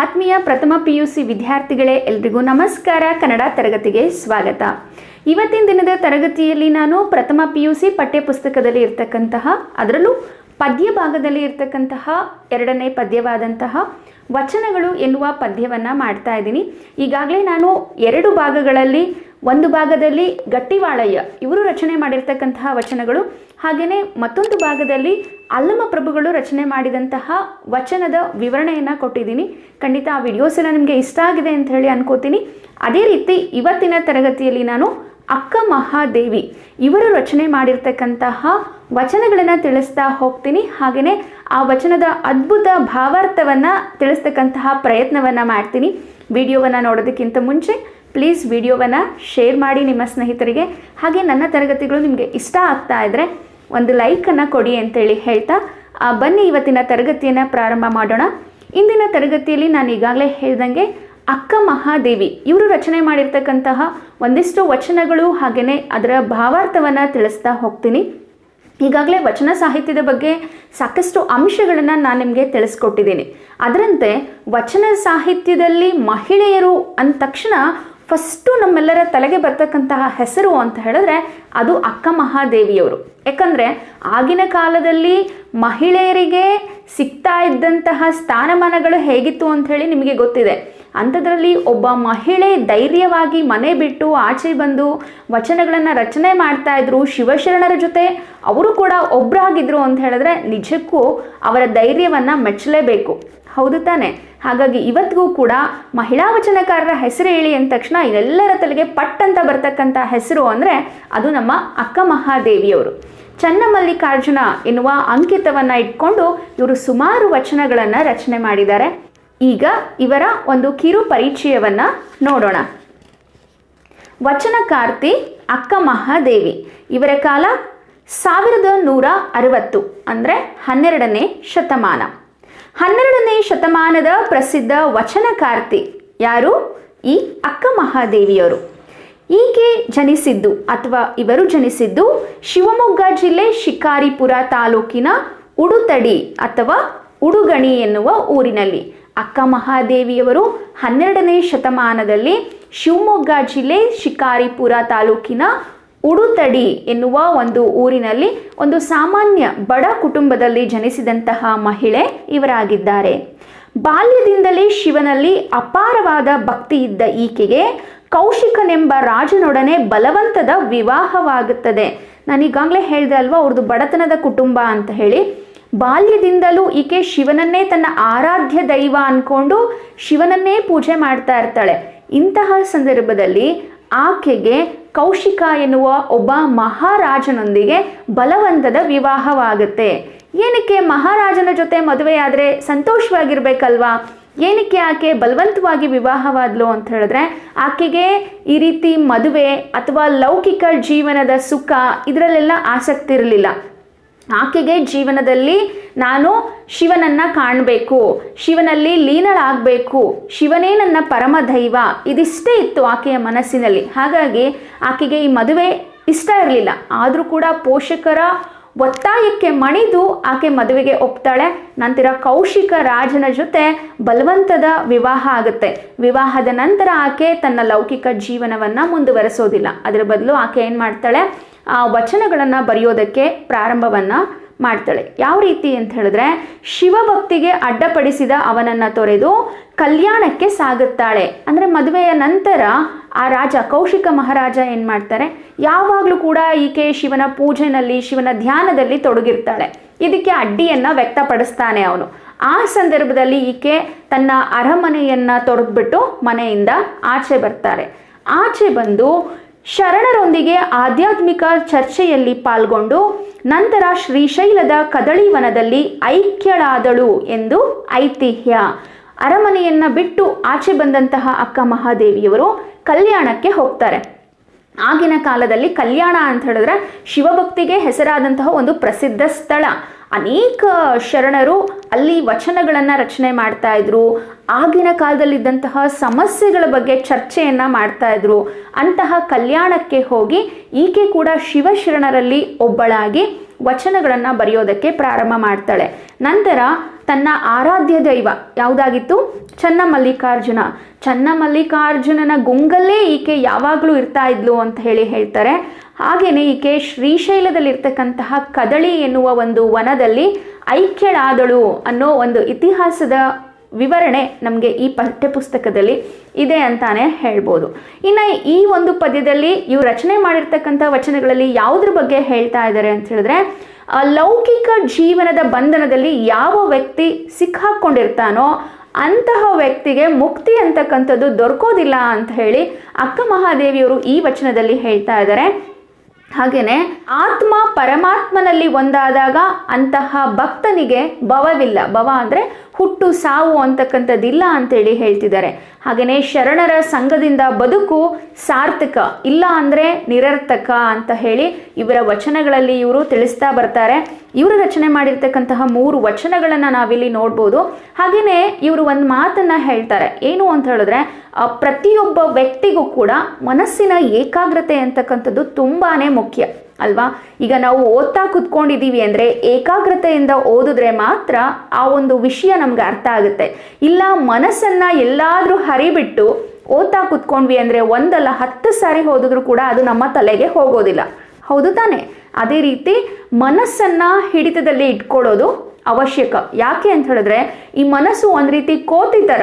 ಆತ್ಮೀಯ ಪ್ರಥಮ P U C ವಿದ್ಯಾರ್ಥಿಗಳೇ ಎಲ್ರಿಗೂ ನಮಸ್ಕಾರ. ಕನ್ನಡ ತರಗತಿಗೆ ಸ್ವಾಗತ. ಇವತ್ತಿನ ದಿನದ ತರಗತಿಯಲ್ಲಿ ನಾನು ಪ್ರಥಮ ಪಿ ಯು ಸಿ ಪಠ್ಯಪುಸ್ತಕದಲ್ಲಿ ಇರ್ತಕ್ಕಂತಹ, ಅದರಲ್ಲೂ ಪದ್ಯ ಭಾಗದಲ್ಲಿ ಇರ್ತಕ್ಕಂತಹ ಎರಡನೇ ಪದ್ಯವಾದಂತಹ ವಚನಗಳು ಎನ್ನುವ ಪದ್ಯವನ್ನು ಮಾಡ್ತಾ ಇದ್ದೀನಿ. ಈಗಾಗಲೇ ನಾನು ಎರಡು ಭಾಗಗಳಲ್ಲಿ ಒಂದು ಭಾಗದಲ್ಲಿ ಗಟ್ಟಿವಾಳಯ್ಯ. ಇವರು ರಚನೆ ಮಾಡಿರ್ತಕ್ಕಂತಹ ವಚನಗಳು. ಹಾಗೆಯೇ ಮತ್ತೊಂದು ಭಾಗದಲ್ಲಿ ಅಲ್ಲಮ ಪ್ರಭುಗಳು ರಚನೆ ಮಾಡಿದಂತಹ ವಚನದ ವಿವರಣೆಯನ್ನು ಕೊಟ್ಟಿದ್ದೀನಿ. ಖಂಡಿತ ಆ ವಿಡಿಯೋಸ್ ಎಲ್ಲ ನಿಮಗೆ ಇಷ್ಟ ಆಗಿದೆ ಅಂತ ಹೇಳಿ ಅನ್ಕೋತೀನಿ. ಅದೇ ರೀತಿ ಇವತ್ತಿನ ತರಗತಿಯಲ್ಲಿ ನಾನು ಅಕ್ಕ ಮಹಾದೇವಿ ಇವರು ರಚನೆ ಮಾಡಿರ್ತಕ್ಕಂತಹ ವಚನಗಳನ್ನು ತಿಳಿಸ್ತಾ ಹೋಗ್ತೀನಿ. ಹಾಗೆಯೇ ಆ ವಚನದ ಅದ್ಭುತ ಭಾವಾರ್ಥವನ್ನು ತಿಳಿಸ್ತಕ್ಕಂತಹ ಪ್ರಯತ್ನವನ್ನು ಮಾಡ್ತೀನಿ. ವಿಡಿಯೋವನ್ನು ನೋಡೋದಕ್ಕಿಂತ ಮುಂಚೆ ಪ್ಲೀಸ್ ವಿಡಿಯೋವನ್ನು ಶೇರ್ ಮಾಡಿ ನಿಮ್ಮ ಸ್ನೇಹಿತರಿಗೆ. ಹಾಗೆ ನನ್ನ ತರಗತಿಗಳು ನಿಮಗೆ ಇಷ್ಟ ಆಗ್ತಾ ಇದ್ದರೆ ಒಂದು ಲೈಕನ್ನು ಕೊಡಿ ಅಂತೇಳಿ ಹೇಳ್ತಾ ಬನ್ನಿ ಇವತ್ತಿನ ತರಗತಿಯನ್ನು ಪ್ರಾರಂಭ ಮಾಡೋಣ. ಇಂದಿನ ತರಗತಿಯಲ್ಲಿ ನಾನು ಈಗಾಗಲೇ ಹೇಳ್ದಂಗೆ ಅಕ್ಕ ಮಹಾದೇವಿ, ಇವರು ರಚನೆ ಮಾಡಿರ್ತಕ್ಕಂತಹ ಒಂದಿಷ್ಟು ವಚನಗಳು ಹಾಗೆಯೇ ಅದರ ಭಾವಾರ್ಥವನ್ನು ತಿಳಿಸ್ತಾ ಹೋಗ್ತೀನಿ. ಈಗಾಗಲೇ ವಚನ ಸಾಹಿತ್ಯದ ಬಗ್ಗೆ ಸಾಕಷ್ಟು ಅಂಶಗಳನ್ನು ನಾನು ನಿಮಗೆ ತಿಳಿಸ್ಕೊಟ್ಟಿದ್ದೀನಿ. ಅದರಂತೆ ವಚನ ಸಾಹಿತ್ಯದಲ್ಲಿ ಮಹಿಳೆಯರು ಅಂದ ತಕ್ಷಣ ಫಸ್ಟು ನಮ್ಮೆಲ್ಲರ ತಲೆಗೆ ಬರ್ತಕ್ಕಂತಹ ಹೆಸರು ಅಂತ ಹೇಳಿದ್ರೆ ಅದು ಅಕ್ಕ ಮಹಾದೇವಿಯವರು. ಯಾಕಂದರೆ ಆಗಿನ ಕಾಲದಲ್ಲಿ ಮಹಿಳೆಯರಿಗೆ ಸಿಗ್ತಾ ಇದ್ದಂತಹ ಸ್ಥಾನಮಾನಗಳು ಹೇಗಿತ್ತು ಅಂತ ಹೇಳಿ ನಿಮಗೆ ಗೊತ್ತಿದೆ. ಅಂಥದ್ರಲ್ಲಿ ಒಬ್ಬ ಮಹಿಳೆ ಧೈರ್ಯವಾಗಿ ಮನೆ ಬಿಟ್ಟು ಆಚೆ ಬಂದು ವಚನಗಳನ್ನು ರಚನೆ ಮಾಡ್ತಾ ಇದ್ರು, ಶಿವಶರಣರ ಜೊತೆ ಅವರು ಕೂಡ ಒಬ್ಬರಾಗಿದ್ರು ಅಂತ ಹೇಳಿದ್ರೆ ನಿಜಕ್ಕೂ ಅವರ ಧೈರ್ಯವನ್ನು ಮೆಚ್ಚಲೇಬೇಕು. ಹೌದು ತಾನೆ. ಹಾಗಾಗಿ ಇವತ್ತಿಗೂ ಕೂಡ ಮಹಿಳಾ ವಚನಕಾರರ ಹೆಸರು ಹೇಳಿ ಅಂದ ತಕ್ಷಣ ಎಲ್ಲರ ತಲೆಗೆ ಪಟ್ ಅಂತ ಬರ್ತಕ್ಕಂಥ ಹೆಸರು ಅಂದರೆ ಅದು ನಮ್ಮ ಅಕ್ಕ ಮಹಾದೇವಿಯವರು. ಚನ್ನಮಲ್ಲಿಕಾರ್ಜುನ ಎನ್ನುವ ಅಂಕಿತವನ್ನು ಇಟ್ಕೊಂಡು ಇವರು ಸುಮಾರು ವಚನಗಳನ್ನು ರಚನೆ ಮಾಡಿದ್ದಾರೆ. ಈಗ ಇವರ ಒಂದು ಕಿರು ಪರಿಚಯವನ್ನು ನೋಡೋಣ. ವಚನಕಾರ್ತಿ ಅಕ್ಕ ಮಹಾದೇವಿ. ಇವರ ಕಾಲ ಸಾವಿರದ ನೂರ ಅರವತ್ತು ಅಂದರೆ ಹನ್ನೆರಡನೇ ಶತಮಾನ. ಹನ್ನೆರಡನೇ ಶತಮಾನದ ಪ್ರಸಿದ್ಧ ವಚನಕಾರ್ತಿ ಯಾರು? ಈ ಅಕ್ಕ ಮಹಾದೇವಿಯವರು. ಈಕೆ ಜನಿಸಿದ್ದು ಅಥವಾ ಇವರು ಜನಿಸಿದ್ದು ಶಿವಮೊಗ್ಗ ಜಿಲ್ಲೆ ಶಿಕಾರಿಪುರ ತಾಲೂಕಿನ ಉಡುತಡಿ ಅಥವಾ ಉಡುಗಣಿ ಎನ್ನುವ ಊರಿನಲ್ಲಿ. ಅಕ್ಕ ಮಹಾದೇವಿಯವರು ಹನ್ನೆರಡನೇ ಶತಮಾನದಲ್ಲಿ ಶಿವಮೊಗ್ಗ ಜಿಲ್ಲೆ ಶಿಕಾರಿಪುರ ತಾಲೂಕಿನ ಉಡುತಡಿ ಎನ್ನುವ ಒಂದು ಊರಿನಲ್ಲಿ ಒಂದು ಸಾಮಾನ್ಯ ಬಡ ಕುಟುಂಬದಲ್ಲಿ ಜನಿಸಿದಂತಹ ಮಹಿಳೆ ಇವರಾಗಿದ್ದಾರೆ. ಬಾಲ್ಯದಿಂದಲೇ ಶಿವನಲ್ಲಿ ಅಪಾರವಾದ ಭಕ್ತಿ ಇದ್ದ ಈಕೆಗೆ ಕೌಶಿಕನೆಂಬ ರಾಜನೊಡನೆ ಬಲವಂತದ ವಿವಾಹವಾಗುತ್ತದೆ. ನಾನು ಈಗಾಗಲೇ ಹೇಳಿದೆ ಅಲ್ವಾ ಅವ್ರದ್ದು ಬಡತನದ ಕುಟುಂಬ ಅಂತ ಹೇಳಿ. ಬಾಲ್ಯದಿಂದಲೂ ಈಕೆ ಶಿವನನ್ನೇ ತನ್ನ ಆರಾಧ್ಯ ದೈವ ಅಂದ್ಕೊಂಡು ಶಿವನನ್ನೇ ಪೂಜೆ ಮಾಡ್ತಾ ಇರ್ತಾಳೆ. ಇಂತಹ ಸಂದರ್ಭದಲ್ಲಿ ಆಕೆಗೆ ಕೌಶಿಕ ಎನ್ನುವ ಒಬ್ಬ ಮಹಾರಾಜನೊಂದಿಗೆ ಬಲವಂತದ ವಿವಾಹವಾಗುತ್ತೆ. ಏನಕ್ಕೆ ಮಹಾರಾಜನ ಜೊತೆ ಮದುವೆಯಾದರೆ ಸಂತೋಷವಾಗಿರ್ಬೇಕಲ್ವಾ? ಏನಕ್ಕೆ ಆಕೆ ಬಲವಂತವಾಗಿ ವಿವಾಹವಾದ್ಲು ಅಂತ ಹೇಳಿದ್ರೆ, ಆಕೆಗೆ ಈ ರೀತಿ ಮದುವೆ ಅಥವಾ ಲೌಕಿಕ ಜೀವನದ ಸುಖ ಇದರಲ್ಲೆಲ್ಲ ಆಸಕ್ತಿ ಇರಲಿಲ್ಲ. ಆಕೆಗೆ ಜೀವನದಲ್ಲಿ ನಾನು ಶಿವನನ್ನು ಕಾಣಬೇಕು, ಶಿವನಲ್ಲಿ ಲೀನಳಾಗಬೇಕು, ಶಿವನೇ ನನ್ನ ಪರಮ ದೈವ, ಇದಿಷ್ಟೇ ಇತ್ತು ಆಕೆಯ ಮನಸ್ಸಿನಲ್ಲಿ. ಹಾಗಾಗಿ ಆಕೆಗೆ ಈ ಮದುವೆ ಇಷ್ಟ ಇರಲಿಲ್ಲ. ಆದರೂ ಕೂಡ ಪೋಷಕರ ಒತ್ತಾಯಕ್ಕೆ ಮಣಿದು ಆಕೆ ಮದುವೆಗೆ ಒಪ್ತಾಳೆ. ನಂತರ ಕೌಶಿಕ ರಾಜನ ಜೊತೆ ಬಲವಂತದ ವಿವಾಹ ಆಗುತ್ತೆ. ವಿವಾಹದ ನಂತರ ಆಕೆ ತನ್ನ ಲೌಕಿಕ ಜೀವನವನ್ನು ಮುಂದುವರೆಸೋದಿಲ್ಲ. ಅದರ ಬದಲು ಆಕೆ ಏನು ಮಾಡ್ತಾಳೆ? ವಚನಗಳನ್ನು ಬರೆಯೋದಕ್ಕೆ ಪ್ರಾರಂಭವನ್ನು ಮಾಡ್ತಾಳೆ. ಯಾವ ರೀತಿ ಅಂತ ಹೇಳಿದ್ರೆ, ಶಿವಭಕ್ತಿಗೆ ಅಡ್ಡಪಡಿಸಿದ ಅವನನ್ನು ತೊರೆದು ಕಲ್ಯಾಣಕ್ಕೆ ಸಾಗುತ್ತಾಳೆ. ಅಂದರೆ ಮದುವೆಯ ನಂತರ ಆ ರಾಜ ಕೌಶಿಕ ಮಹಾರಾಜ ಏನು ಮಾಡ್ತಾರೆ, ಯಾವಾಗಲೂ ಕೂಡ ಈಕೆ ಶಿವನ ಪೂಜೆನಲ್ಲಿ, ಶಿವನ ಧ್ಯಾನದಲ್ಲಿ ತೊಡಗಿರ್ತಾಳೆ. ಇದಕ್ಕೆ ಅಡ್ಡಿಯನ್ನು ವ್ಯಕ್ತಪಡಿಸ್ತಾನೆ ಅವನು. ಆ ಸಂದರ್ಭದಲ್ಲಿ ಈಕೆ ತನ್ನ ಅರಮನೆಯನ್ನು ತೊರೆದ್ಬಿಟ್ಟು ಮನೆಯಿಂದ ಆಚೆ ಬರ್ತಾರೆ. ಆಚೆ ಬಂದು ಶರಣರೊಂದಿಗೆ ಆಧ್ಯಾತ್ಮಿಕ ಚರ್ಚೆಯಲ್ಲಿ ಪಾಲ್ಗೊಂಡು ನಂತರ ಶ್ರೀಶೈಲದ ಕದಳಿವನದಲ್ಲಿ ಐಕ್ಯಳಾದಳು ಎಂದು ಐತಿಹ್ಯ. ಅರಮನೆಯನ್ನು ಬಿಟ್ಟು ಆಚೆ ಬಂದಂತಹ ಅಕ್ಕ ಮಹಾದೇವಿಯವರು ಕಲ್ಯಾಣಕ್ಕೆ ಹೋಗ್ತಾರೆ. ಆಗಿನ ಕಾಲದಲ್ಲಿ ಕಲ್ಯಾಣ ಅಂತ ಹೇಳಿದ್ರೆ ಶಿವಭಕ್ತಿಗೆ ಹೆಸರಾದಂತಹ ಒಂದು ಪ್ರಸಿದ್ಧ ಸ್ಥಳ. ಅನೇಕ ಶರಣರು ಅಲ್ಲಿ ವಚನಗಳನ್ನು ರಚನೆ ಮಾಡ್ತಾ ಇದ್ರು. ಆಗಿನ ಕಾಲದಲ್ಲಿದ್ದಂತಹ ಸಮಸ್ಯೆಗಳ ಬಗ್ಗೆ ಚರ್ಚೆಯನ್ನು ಮಾಡ್ತಾ ಇದ್ರು. ಅಂತಹ ಕಲ್ಯಾಣಕ್ಕೆ ಹೋಗಿ ಈಕೆ ಕೂಡ ಶಿವಶರಣರಲ್ಲಿ ಒಬ್ಬಳಾಗಿ ವಚನಗಳನ್ನು ಬರೆಯೋದಕ್ಕೆ ಪ್ರಾರಂಭ ಮಾಡ್ತಾಳೆ. ನಂತರ ತನ್ನ ಆರಾಧ್ಯ ದೈವ ಯಾವುದಾಗಿತ್ತು? ಚನ್ನ ಮಲ್ಲಿಕಾರ್ಜುನ ಚನ್ನ ಮಲ್ಲಿಕಾರ್ಜುನನ ಗುಂಗಲ್ಲೇ ಈಕೆ ಯಾವಾಗಲೂ ಇರ್ತಾ ಇದ್ಲು ಅಂತ ಹೇಳಿ ಹೇಳ್ತಾರೆ. ಹಾಗೆಯೇ ಈಕೆ ಶ್ರೀಶೈಲದಲ್ಲಿರ್ತಕ್ಕಂತಹ ಕದಳಿ ಎನ್ನುವ ಒಂದು ವನದಲ್ಲಿ ಐಕ್ಯಳಾದಳು ಅನ್ನೋ ಒಂದು ಇತಿಹಾಸದ ವಿವರಣೆ ನಮಗೆ ಈ ಪಠ್ಯಪುಸ್ತಕದಲ್ಲಿ ಇದೆ ಅಂತಾನೆ ಹೇಳ್ಬೋದು. ಇನ್ನು ಈ ಒಂದು ಪದ್ಯದಲ್ಲಿ ಇವು ರಚನೆ ಮಾಡಿರ್ತಕ್ಕಂಥ ವಚನಗಳಲ್ಲಿ ಯಾವುದ್ರ ಬಗ್ಗೆ ಹೇಳ್ತಾ ಇದ್ದಾರೆ ಅಂತ ಹೇಳಿದ್ರೆ ಲೌಕಿಕ ಜೀವನದ ಬಂಧನದಲ್ಲಿ ಯಾವ ವ್ಯಕ್ತಿ ಸಿಕ್ಕಾಕೊಂಡಿರ್ತಾನೋ ಅಂತಹ ವ್ಯಕ್ತಿಗೆ ಮುಕ್ತಿ ಅಂತಕ್ಕಂಥದ್ದು ದೊರಕೋದಿಲ್ಲ ಅಂತ ಹೇಳಿ ಅಕ್ಕ ಮಹಾದೇವಿಯವರು ಈ ವಚನದಲ್ಲಿ ಹೇಳ್ತಾ ಇದ್ದಾರೆ ಹಾಗೆಯೇ ಆತ್ಮ ಪರಮಾತ್ಮನಲ್ಲಿ ಒಂದಾದಾಗ ಅಂತಹ ಭಕ್ತನಿಗೆ ಭವವಿಲ್ಲ. ಭವ ಅಂದರೆ ಹುಟ್ಟು ಸಾವು ಅಂತಕ್ಕಂಥದ್ದಿಲ್ಲ ಅಂತೇಳಿ ಹೇಳ್ತಿದ್ದಾರೆ. ಹಾಗೆಯೇ ಶರಣರ ಸಂಘದಿಂದ ಬದುಕು ಸಾರ್ಥಕ, ಇಲ್ಲ ಅಂದರೆ ನಿರರ್ಥಕ ಅಂತ ಹೇಳಿ ಇವರ ವಚನಗಳಲ್ಲಿ ಇವರು ತಿಳಿಸ್ತಾ ಬರ್ತಾರೆ. ಇವರು ರಚನೆ ಮಾಡಿರ್ತಕ್ಕಂತಹ ಮೂರು ವಚನಗಳನ್ನು ನಾವಿಲ್ಲಿ ನೋಡ್ಬೋದು. ಹಾಗೆಯೇ ಇವರು ಒಂದು ಮಾತನ್ನು ಹೇಳ್ತಾರೆ. ಏನು ಅಂತ ಹೇಳಿದ್ರೆ ಪ್ರತಿಯೊಬ್ಬ ವ್ಯಕ್ತಿಗೂ ಕೂಡ ಮನಸ್ಸಿನ ಏಕಾಗ್ರತೆ ಅಂತಕ್ಕಂಥದ್ದು ತುಂಬಾ ಮುಖ್ಯ. ಅಲ್ವಾ? ಈಗ ನಾವು ಓದ್ತಾ ಕುತ್ಕೊಂಡಿದ್ದೀವಿ ಅಂದರೆ ಏಕಾಗ್ರತೆಯಿಂದ ಓದಿದ್ರೆ ಮಾತ್ರ ಆ ಒಂದು ವಿಷಯ ನಮ್ಗೆ ಅರ್ಥ ಆಗುತ್ತೆ. ಇಲ್ಲ, ಮನಸ್ಸನ್ನು ಎಲ್ಲಾದರೂ ಹರಿಬಿಟ್ಟು ಓದ್ತಾ ಕುತ್ಕೊಂಡ್ವಿ ಅಂದರೆ ಒಂದಲ್ಲ, ಹತ್ತು ಸಾರಿ ಓದಿದ್ರು ಕೂಡ ಅದು ನಮ್ಮ ತಲೆಗೆ ಹೋಗೋದಿಲ್ಲ. ಹೌದು ತಾನೆ? ಅದೇ ರೀತಿ ಮನಸ್ಸನ್ನು ಹಿಡಿತದಲ್ಲಿ ಇಟ್ಕೊಳ್ಳೋದು ಅವಶ್ಯಕ. ಯಾಕೆ ಅಂತ ಹೇಳಿದ್ರೆ, ಈ ಮನಸ್ಸು ಒಂದು ರೀತಿ ಕೋತಿ ಥರ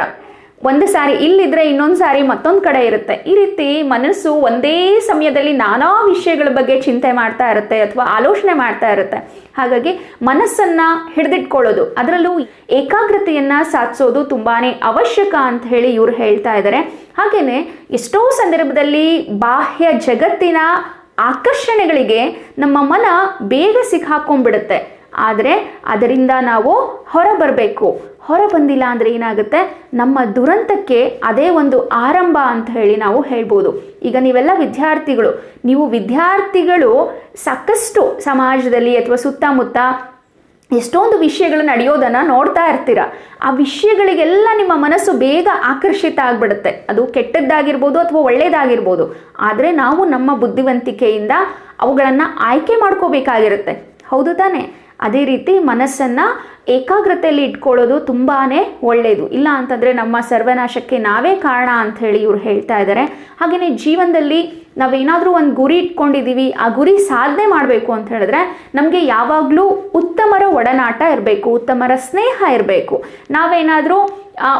ಒಂದು ಸಾರಿ ಇಲ್ಲಿದ್ರೆ ಇನ್ನೊಂದು ಸಾರಿ ಮತ್ತೊಂದು ಕಡೆ ಇರುತ್ತೆ. ಈ ರೀತಿ ಮನಸ್ಸು ಒಂದೇ ಸಮಯದಲ್ಲಿ ನಾನಾ ವಿಷಯಗಳ ಬಗ್ಗೆ ಚಿಂತೆ ಮಾಡ್ತಾ ಇರುತ್ತೆ ಅಥವಾ ಆಲೋಚನೆ ಮಾಡ್ತಾ ಇರುತ್ತೆ. ಹಾಗಾಗಿ ಮನಸ್ಸನ್ನ ಹಿಡಿದಿಟ್ಕೊಳ್ಳೋದು, ಅದರಲ್ಲೂ ಏಕಾಗ್ರತೆಯನ್ನ ಸಾಧಿಸೋದು ತುಂಬಾನೇ ಅವಶ್ಯಕ ಅಂತ ಹೇಳಿ ಇವರು ಹೇಳ್ತಾ ಇದ್ದಾರೆ ಹಾಗೇನೆ ಎಷ್ಟೋ ಸಂದರ್ಭದಲ್ಲಿ ಬಾಹ್ಯ ಜಗತ್ತಿನ ಆಕರ್ಷಣೆಗಳಿಗೆ ನಮ್ಮ ಮನ ಬೇಗ ಸಿಕ್ಕಾಕೊಂಡ್ಬಿಡುತ್ತೆ. ಆದರೆ ಅದರಿಂದ ನಾವು ಹೊರ ಬರಬೇಕು ಹೊರ ಬಂದಿಲ್ಲ ಅಂದರೆ ಏನಾಗುತ್ತೆ? ನಮ್ಮ ದುರಂತಕ್ಕೆ ಅದೇ ಒಂದು ಆರಂಭ ಅಂತ ಹೇಳಿ ನಾವು ಹೇಳ್ಬೋದು. ಈಗ ನೀವೆಲ್ಲ ವಿದ್ಯಾರ್ಥಿಗಳು, ನೀವು ವಿದ್ಯಾರ್ಥಿಗಳು ಸಾಕಷ್ಟು ಸಮಾಜದಲ್ಲಿ ಅಥವಾ ಸುತ್ತಮುತ್ತ ಎಷ್ಟೊಂದು ವಿಷಯಗಳು ನಡೆಯೋದನ್ನು ನೋಡ್ತಾ ಇರ್ತೀರ. ಆ ವಿಷಯಗಳಿಗೆಲ್ಲ ನಿಮ್ಮ ಮನಸ್ಸು ಬೇಗ ಆಕರ್ಷಿತ ಆಗಿಬಿಡುತ್ತೆ. ಅದು ಕೆಟ್ಟದ್ದಾಗಿರ್ಬೋದು ಅಥವಾ ಒಳ್ಳೆಯದಾಗಿರ್ಬೋದು ಆದರೆ ನಾವು ನಮ್ಮ ಬುದ್ಧಿವಂತಿಕೆಯಿಂದ ಅವುಗಳನ್ನು ಆಯ್ಕೆ ಮಾಡ್ಕೋಬೇಕಾಗಿರುತ್ತೆ. ಹೌದು ತಾನೇ? ಅದೇ ರೀತಿ ಮನಸ್ಸನ್ನು ಏಕಾಗ್ರತೆಯಲ್ಲಿ ಇಟ್ಕೊಳ್ಳೋದು ತುಂಬಾ ಒಳ್ಳೆಯದು ಇಲ್ಲ ಅಂತಂದರೆ ನಮ್ಮ ಸರ್ವನಾಶಕ್ಕೆ ನಾವೇ ಕಾರಣ ಅಂತ ಹೇಳಿ ಇವ್ರು ಹೇಳ್ತಾ ಇದ್ದಾರೆ ಹಾಗೆಯೇ ಜೀವನದಲ್ಲಿ ನಾವೇನಾದರೂ ಒಂದು ಗುರಿ ಇಟ್ಕೊಂಡಿದ್ದೀವಿ ಆ ಗುರಿ ಸಾಧನೆ ಮಾಡಬೇಕು ಅಂತ ಹೇಳಿದ್ರೆ ನಮಗೆ ಯಾವಾಗಲೂ ಉತ್ತಮರ ಒಡನಾಟ ಇರಬೇಕು, ಉತ್ತಮರ ಸ್ನೇಹ ಇರಬೇಕು. ನಾವೇನಾದರೂ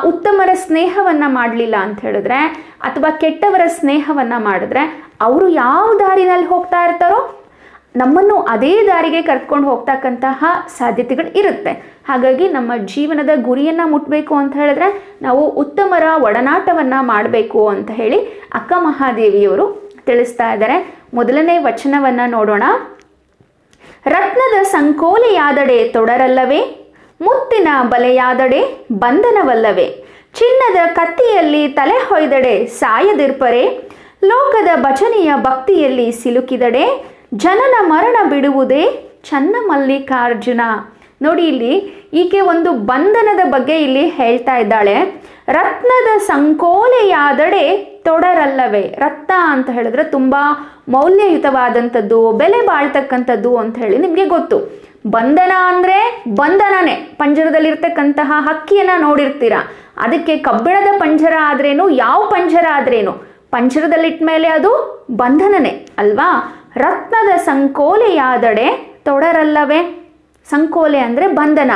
ಉತ್ತಮರ ಸ್ನೇಹವನ್ನು ಮಾಡಲಿಲ್ಲ ಅಂತ ಹೇಳಿದ್ರೆ ಅಥವಾ ಕೆಟ್ಟವರ ಸ್ನೇಹವನ್ನು ಮಾಡಿದ್ರೆ ಅವರು ಯಾವ ದಾರಿನಲ್ಲಿ ಹೋಗ್ತಾ ಇರ್ತಾರೋ ನಮ್ಮನ್ನು ಅದೇ ದಾರಿಗೆ ಕರ್ಕೊಂಡು ಹೋಗ್ತಕ್ಕಂತಹ ಸಾಧ್ಯತೆಗಳು ಇರುತ್ತೆ. ಹಾಗಾಗಿ ನಮ್ಮ ಜೀವನದ ಗುರಿಯನ್ನು ಮುಟ್ಟಬೇಕು ಅಂತ ಹೇಳಿದ್ರೆ ನಾವು ಉತ್ತಮರ ಒಡನಾಟವನ್ನು ಮಾಡಬೇಕು ಅಂತ ಹೇಳಿ ಅಕ್ಕ ಮಹಾದೇವಿಯವರು ತಿಳಿಸ್ತಾ ಇದ್ದಾರೆ. ಮೊದಲನೇ ವಚನವನ್ನು ನೋಡೋಣ. ರತ್ನದ ಸಂಕೋಲೆಯಾದಡೆ ತೊಡರಲ್ಲವೇ, ಮುತ್ತಿನ ಬಲೆಯಾದಡೆ ಬಂಧನವಲ್ಲವೇ, ಚಿನ್ನದ ಕತ್ತಿಯಲ್ಲಿ ತಲೆ ಹೊಯ್ದಡೆ ಸಾಯದಿರ್ಪರೆ, ಲೋಕದ ಭಜನೆಯ ಭಕ್ತಿಯಲ್ಲಿ ಸಿಲುಕಿದಡೆ ಜನನ ಮರಣ ಬಿಡುವುದೇ ಚನ್ನ ಮಲ್ಲಿಕಾರ್ಜುನ ನೋಡಿ ಇಲ್ಲಿ, ಈಕೆ ಒಂದು ಬಂಧನದ ಬಗ್ಗೆ ಇಲ್ಲಿ ಹೇಳ್ತಾ ಇದ್ದಾಳೆ. ರತ್ನದ ಸಂಕೋಲೆಯಾದಡೆ ತೊಡರಲ್ಲವೇ? ರತ್ನ ಅಂತ ಹೇಳಿದ್ರೆ ತುಂಬ ಮೌಲ್ಯಯುತವಾದಂಥದ್ದು, ಬೆಲೆ ಬಾಳ್ತಕ್ಕಂಥದ್ದು ಅಂತ ಹೇಳಿ ನಿಮಗೆ ಗೊತ್ತು. ಬಂಧನ ಅಂದರೆ ಬಂಧನನೇ. ಪಂಜರದಲ್ಲಿರ್ತಕ್ಕಂತಹ ಹಕ್ಕಿಯನ್ನು ನೋಡಿರ್ತೀರ. ಅದಕ್ಕೆ ಕಬ್ಬಿಣದ ಪಂಜರ ಆದ್ರೇನು? ಯಾವ ಪಂಜರ ಆದ್ರೇನು? ಪಂಜರದಲ್ಲಿಟ್ಟ ಮೇಲೆ ಅದು ಬಂಧನನೇ, ಅಲ್ವಾ? ರತ್ನದ ಸಂಕೋಲೆಯಾದಡೆ ತೊಡರಲ್ಲವೇ? ಸಂಕೋಲೆ ಅಂದರೆ ಬಂಧನ.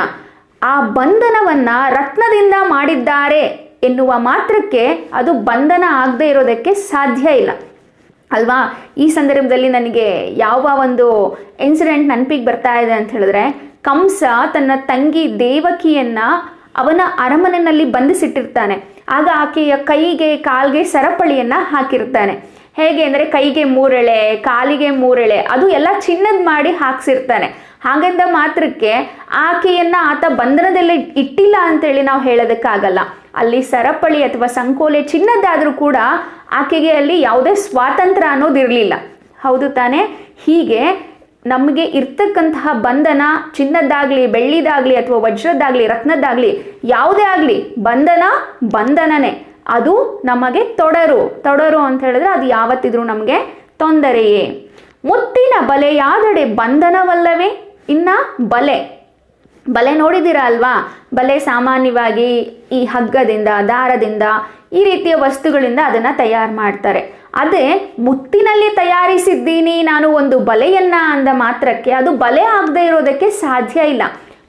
ಆ ಬಂಧನವನ್ನು ರತ್ನದಿಂದ ಮಾಡಿದ್ದಾರೆ ಎನ್ನುವ ಮಾತ್ರಕ್ಕೆ ಅದು ಬಂಧನ ಆಗದೆ ಇರೋದಕ್ಕೆ ಸಾಧ್ಯ ಇಲ್ಲ. ಅಲ್ವಾ? ಈ ಸಂದರ್ಭದಲ್ಲಿ ನನಗೆ ಯಾವ ಒಂದು ಇನ್ಸಿಡೆಂಟ್ ನೆನಪಿಗೆ ಬರ್ತಾ ಇದೆ ಅಂತ ಹೇಳಿದ್ರೆ, ಕಂಸ ತನ್ನ ತಂಗಿ ದೇವಕಿಯನ್ನ ಅವನ ಅರಮನೆಯಲ್ಲಿ ಬಂಧಿಸಿಟ್ಟಿರ್ತಾನೆ. ಆಗ ಆಕೆಯ ಕೈಗೆ, ಕಾಲ್ಗೆ ಸರಪಳಿಯನ್ನ ಹಾಕಿರ್ತಾನೆ. ಹೇಗೆ ಅಂದರೆ ಕೈಗೆ ಮೂರೆಳೆ, ಕಾಲಿಗೆ ಮೂರೆಳೆ, ಅದು ಎಲ್ಲ ಚಿನ್ನದ ಮಾಡಿ ಹಾಕ್ಸಿರ್ತಾನೆ. ಹಾಗೆಂದ ಮಾತ್ರಕ್ಕೆ ಆಕೆಯನ್ನ ಆತ ಬಂಧನದಲ್ಲಿ ಇಟ್ಟಿಲ್ಲ ಅಂತೇಳಿ ನಾವು ಹೇಳೋದಕ್ಕಾಗಲ್ಲ. ಅಲ್ಲಿ ಸರಪಳಿ ಅಥವಾ ಸಂಕೋಲೆ ಚಿನ್ನದ್ದಾದರೂ ಕೂಡ ಆಕೆಗೆ ಅಲ್ಲಿ ಯಾವುದೇ ಸ್ವಾತಂತ್ರ್ಯ ಅನ್ನೋದಿರಲಿಲ್ಲ. ಹೌದು ತಾನೇ? ಹೀಗೆ ನಮಗೆ ಇರ್ತಕ್ಕಂತಹ ಬಂಧನ ಚಿನ್ನದ್ದಾಗಲಿ, ಬೆಳ್ಳಿದಾಗಲಿ ಅಥವಾ ವಜ್ರದ್ದಾಗಲಿ, ರತ್ನದ್ದಾಗಲಿ ಯಾವುದೇ ಆಗಲಿ ಬಂಧನ ಬಂಧನನೇ. ಅದು ನಮಗೆ ತೊಡರು. ತೊಡರು ಅಂತ ಹೇಳಿದ್ರೆ ಅದು ಯಾವತ್ತಿದ್ರೂ ನಮಗೆ ತೊಂದರೆಯೇ. ಮುತ್ತಿನ ಬಲೆಯಾದಡೆ ಬಂಧನವಲ್ಲವೇ? ಇನ್ನ ಬಲೆ. ಬಲೆ ನೋಡಿದ್ದೀರಾ ಅಲ್ವಾ? ಬಲೆ ಸಾಮಾನ್ಯವಾಗಿ ಈ ಹಗ್ಗದಿಂದ, ದಾರದಿಂದ ಈ ರೀತಿಯ ವಸ್ತುಗಳಿಂದ ಅದನ್ನು ತಯಾರು ಮಾಡ್ತಾರೆ. ಅದೇ ಮುತ್ತಿನಲ್ಲಿ ತಯಾರಿಸಿದ್ದೀನಿ ನಾನು ಒಂದು ಬಲೆಯನ್ನ ಅಂದ ಮಾತ್ರಕ್ಕೆ ಅದು ಬಲೆ ಆಗದೆ ಇರೋದಕ್ಕೆ ಸಾಧ್ಯ ಇಲ್ಲ.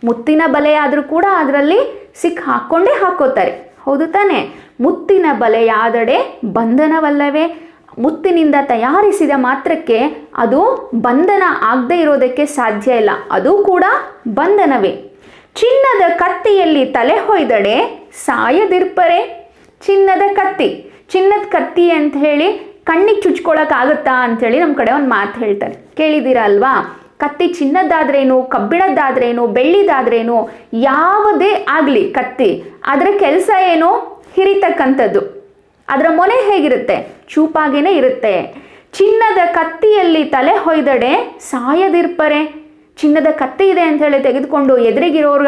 ಮುತ್ತಿನ ಬಲೆ ಆದರೂ ಕೂಡ ಅದರಲ್ಲಿ ಸಿಕ್ ಹಾಕ್ಕೊಂಡೇ ಹಾಕೋತಾರೆ. ಹೌದು ತಾನೆ? ಮುತ್ತಿನ ಬಲೆಯಾದಡೆ ಬಂಧನವಲ್ಲವೇ? ಮುತ್ತಿನಿಂದ ತಯಾರಿಸಿದ ಮಾತ್ರಕ್ಕೆ ಅದು ಬಂಧನ ಆಗದೆ ಇರೋದಕ್ಕೆ ಸಾಧ್ಯ ಇಲ್ಲ. ಅದು ಕೂಡ ಬಂಧನವೇ. ಚಿನ್ನದ ಕತ್ತಿಯಲ್ಲಿ ತಲೆ ಹೊಯ್ದಡೆ ಸಾಯದಿರ್ಪರೆ. ಚಿನ್ನದ ಕತ್ತಿ. ಚಿನ್ನದ ಕತ್ತಿ ಅಂತ ಹೇಳಿ ಕಣ್ಣಿಗೆ ಚುಚ್ಕೊಳಕ್ಕಾಗುತ್ತಾ ಅಂಥೇಳಿ ನಮ್ಮ ಕಡೆ ಒಂದು ಮಾತು ಹೇಳ್ತಾರೆ. ಕೇಳಿದಿರ ಅಲ್ವಾ? ಕತ್ತಿ ಚಿನ್ನದ್ದಾದ್ರೇನು, ಕಬ್ಬಿಣದ್ದಾದ್ರೇನು, ಬೆಳ್ಳಿದಾದ್ರೇನು, ಯಾವುದೇ ಆಗಲಿ ಕತ್ತಿ. ಅದರ ಕೆಲಸ ಏನು? ಹಿರಿತಕ್ಕಂಥದ್ದು. ಅದರ ಮೊನೆ ಹೇಗಿರುತ್ತೆ? ಚೂಪಾಗೇನೆ ಇರುತ್ತೆ. ಚಿನ್ನದ ಕತ್ತಿಯಲ್ಲಿ ತಲೆ ಹೊಯ್ದಡೆ ಸಾಯದಿರ್ಪರೆ. ಚಿನ್ನದ ಕತ್ತಿ ಇದೆ ಅಂತ ಹೇಳಿ ತೆಗೆದುಕೊಂಡು ಎದುರಿಗಿರೋರ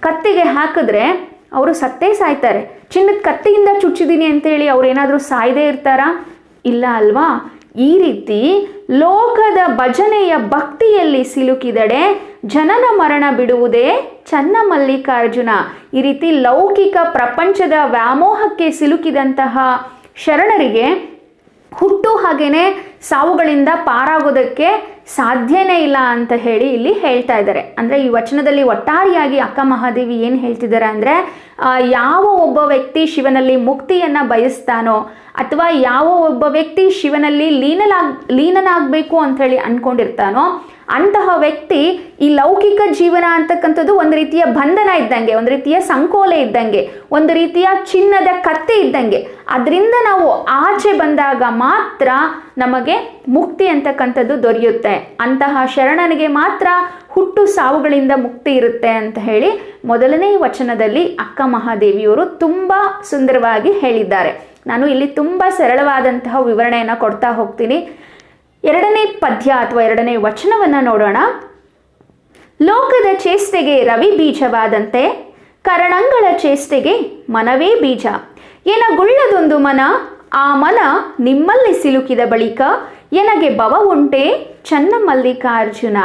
ಕತ್ತಿಗೆ ಹಾಕಿದ್ರೆ ಅವರು ಸತ್ತೇ ಸಾಯ್ತಾರೆ. ಚಿನ್ನದ ಕತ್ತಿಯಿಂದ ಚುಚ್ಚಿದ್ದೀನಿ ಅಂತೇಳಿ ಅವ್ರು ಏನಾದರೂ ಸಾಯದೇ ಇರ್ತಾರಾ? ಇಲ್ಲ ಅಲ್ವಾ? ಈ ರೀತಿ ಲೋಕದ ಭಜನೆಯ ಭಕ್ತಿಯಲ್ಲಿ ಸಿಲುಕಿದಡೆ ಜನನ ಮರಣ ಬಿಡುವುದೇ ಚನ್ನ ಮಲ್ಲಿಕಾರ್ಜುನ ಈ ರೀತಿ ಲೌಕಿಕ ಪ್ರಪಂಚದ ವ್ಯಾಮೋಹಕ್ಕೆ ಸಿಲುಕಿದಂತಹ ಶರಣರಿಗೆ ಹುಟ್ಟು ಹಾಗೇನೆ ಸಾವುಗಳಿಂದ ಪಾರಾಗೋದಕ್ಕೆ ಸಾಧ್ಯನೇ ಇಲ್ಲ ಅಂತ ಹೇಳಿ ಇಲ್ಲಿ ಹೇಳ್ತಾ ಇದ್ದಾರೆ. ಅಂದರೆ ಈ ವಚನದಲ್ಲಿ ಒಟ್ಟಾರೆಯಾಗಿ ಅಕ್ಕ ಮಹಾದೇವಿ ಏನು ಹೇಳ್ತಿದ್ದಾರೆ ಅಂದರೆ ಯಾವ ಒಬ್ಬ ವ್ಯಕ್ತಿ ಶಿವನಲ್ಲಿ ಮುಕ್ತಿಯನ್ನು ಬಯಸ್ತಾನೋ ಅಥವಾ ಯಾವ ಒಬ್ಬ ವ್ಯಕ್ತಿ ಶಿವನಲ್ಲಿ ಲೀನಲಾಗ್, ಲೀನನಾಗಬೇಕು ಅಂಥೇಳಿ ಅಂದ್ಕೊಂಡಿರ್ತಾನೋ ಅಂತಹ ವ್ಯಕ್ತಿ ಈ ಲೌಕಿಕ ಜೀವನ ಅಂತಕ್ಕಂಥದ್ದು ಒಂದು ರೀತಿಯ ಬಂಧನ ಇದ್ದಂಗೆ, ಒಂದು ರೀತಿಯ ಸಂಕೋಲೆ ಇದ್ದಂಗೆ, ಒಂದು ರೀತಿಯ ಚಿನ್ನದ ಕತ್ತೆ ಇದ್ದಂಗೆ. ಅದರಿಂದ ನಾವು ಆಚೆ ಬಂದಾಗ ಮಾತ್ರ ನಮಗೆ ಮುಕ್ತಿ ಅಂತಕ್ಕಂಥದ್ದು ದೊರೆಯುತ್ತೆ. ಅಂತಹ ಶರಣನಿಗೆ ಮಾತ್ರ ಹುಟ್ಟು ಸಾವುಗಳಿಂದ ಮುಕ್ತಿ ಇರುತ್ತೆ ಅಂತ ಹೇಳಿ ಮೊದಲನೇ ವಚನದಲ್ಲಿ ಅಕ್ಕ ಮಹಾದೇವಿಯವರು ತುಂಬ ಸುಂದರವಾಗಿ ಹೇಳಿದ್ದಾರೆ. ನಾನು ಇಲ್ಲಿ ತುಂಬ ಸರಳವಾದಂತಹ ವಿವರಣೆಯನ್ನು ಕೊಡ್ತಾ ಹೋಗ್ತೀನಿ. ಎರಡನೇ ಪದ್ಯ ಅಥವಾ ಎರಡನೇ ವಚನವನ್ನು ನೋಡೋಣ. ಲೋಕದ ಚೇಷ್ಟೆಗೆ ರವಿ ಬೀಜವಾದಂತೆ, ಕರಣಂಗಳ ಚೇಷ್ಟೆಗೆ ಮನವೇ ಬೀಜ. ಎನಗುಳ್ಳದೊಂದು ಮನ, ಆ ಮನ ನಿಮ್ಮಲ್ಲಿ ಸಿಲುಕಿದ ಬಳಿಕ ಎನಗೆ ಭವ ಉಂಟೆ, ಚನ್ನ ಮಲ್ಲಿಕಾರ್ಜುನ.